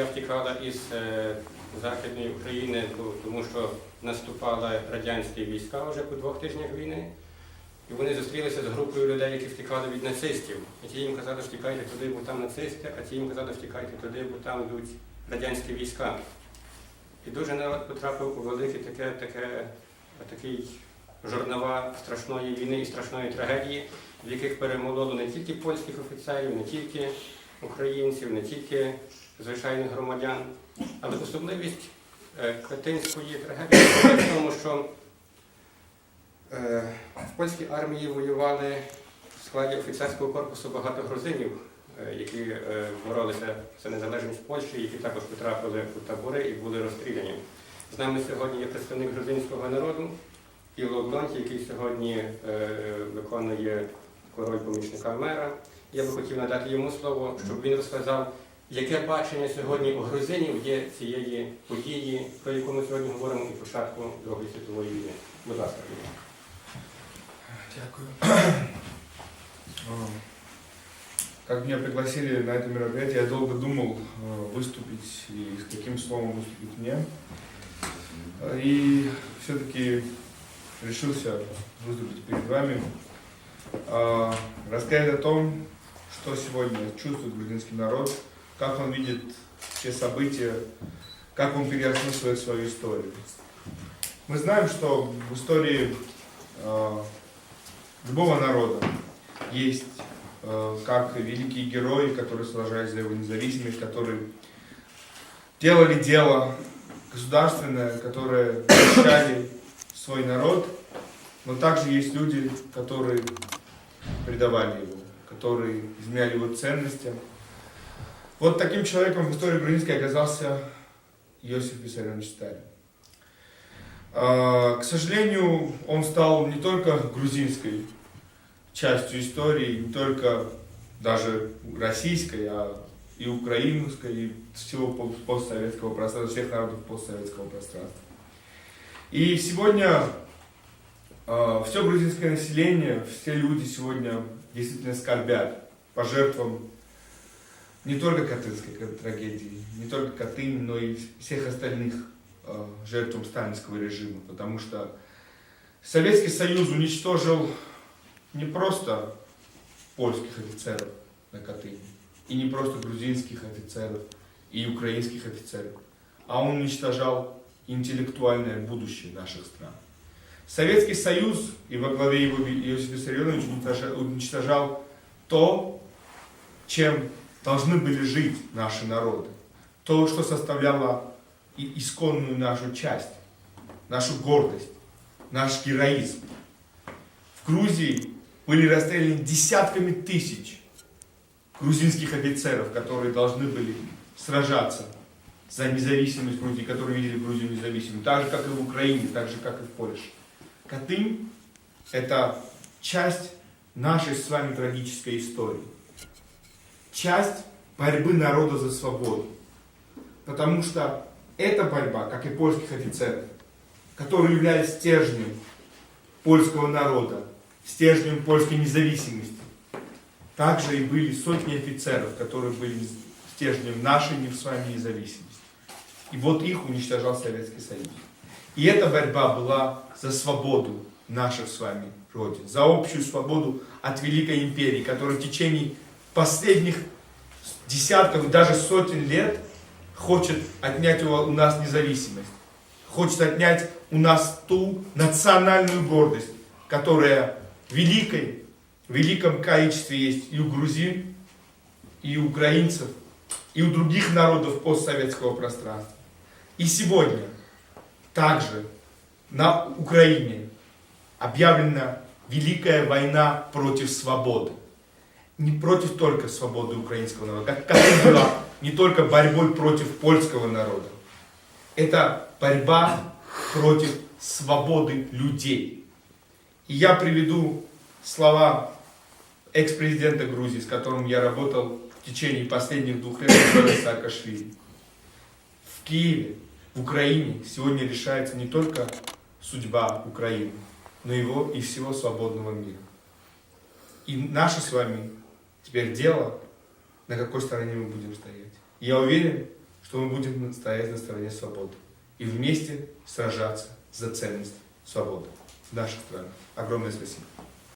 Я втікала із е, Західної України, тому що наступали радянські війська вже по двох тижнях війни. І вони зустрілися з групою людей, які втікали від нацистів. І ті їм казали, що втікайте туди, бо там нацисти, а ті їм казали, що втікайте туди, бо там йдуть радянські війська. І дуже народ потрапив у велике таке, таке, такий жорнова страшної війни і страшної трагедії, в яких перемололо не тільки польських офіцерів, не тільки українців, не тільки звичайних громадян. Але особливість е, Катинської трагедії в тому, що е, в польській армії воювали в складі офіцерського корпусу багато грузинів, е, які боролися за незалежність Польщі, які також потрапили у табори і були розстріляні. З нами сьогодні є представник грузинського народу Іло Блонті, який сьогодні виконує король помічника мера. Я би хотів надати йому слово, щоб він розказав, яке бачення сьогодні у грузинів є цієї події, про яку ми сьогодні говоримо і початку Другої світової війни. Будь ласка. Дякую. А, Как меня пригласили на это мероприятие, я долго думал э, выступить и с каким словом выступить мне. Э, И все-таки решился выступить перед вами, а, рассказать о том, что сегодня чувствует грузинский народ, как он видит все события, как он переосмысливает свою историю. Мы знаем, что в истории э, любого народа есть э, как великие герои, которые сражались за его независимость, которые делали дело государственное, которые защищали свой народ, но также есть люди, которые предавали его, которые изменяли его ценностям. Вот таким человеком в истории грузинской оказался Иосиф Виссарионович Сталин. А, К сожалению, он стал не только грузинской частью истории, не только даже российской, а и украинской, и всего по- постсоветского пространства, всех народов постсоветского пространства. И сегодня все грузинское население, все люди сегодня действительно скорбят по жертвам не только Катынской трагедии, не только Катынь, но и всех остальных э, жертвам сталинского режима, потому что Советский Союз уничтожил не просто польских офицеров на Катыни, и не просто грузинских офицеров и украинских офицеров, а он уничтожал интеллектуальное будущее наших стран. Советский Союз и во главе его Иосиф Виссарионович уничтожал, то, чем должны были жить наши народы, то, что составляло исконную нашу часть, нашу гордость, наш героизм. В Грузии были расстреляны десятками тысяч грузинских офицеров, которые должны были сражаться за независимость Грузии, которые видели Грузию независимой, так же, как и в Украине, так же, как и в Польше. Катынь – это часть нашей с вами трагической истории. Часть борьбы народа за свободу. Потому что эта борьба, как и польских офицеров, которые являлись стержнем польского народа, стержнем польской независимости, также и были сотни офицеров, которые были стержнем нашей не с вами независимости. И вот их уничтожал Советский Союз. И эта борьба была за свободу наших с вами Родин, за общую свободу от Великой Империи, которая в течение последних десятков, даже сотен лет хочет отнять у нас независимость, хочет отнять у нас ту национальную гордость, которая великой, в великом количестве есть и у грузин, и у украинцев, и у других народов постсоветского пространства. И сегодня также на Украине объявлена Великая война против свободы. Не против только свободы украинского народа, как, как и была не только борьбой против польского народа. Это борьба против свободы людей. И я приведу слова экс-президента Грузии, с которым я работал в течение последних двух лет, Саакашвили. В Киеве, в Украине сегодня решается не только судьба Украины, но его и всего свободного мира. И наше с вами теперь дело, на какой стороне мы будем стоять. Я уверен, что мы будем стоять на стороне свободы и вместе сражаться за ценность свободы в наших странах. Огромное спасибо.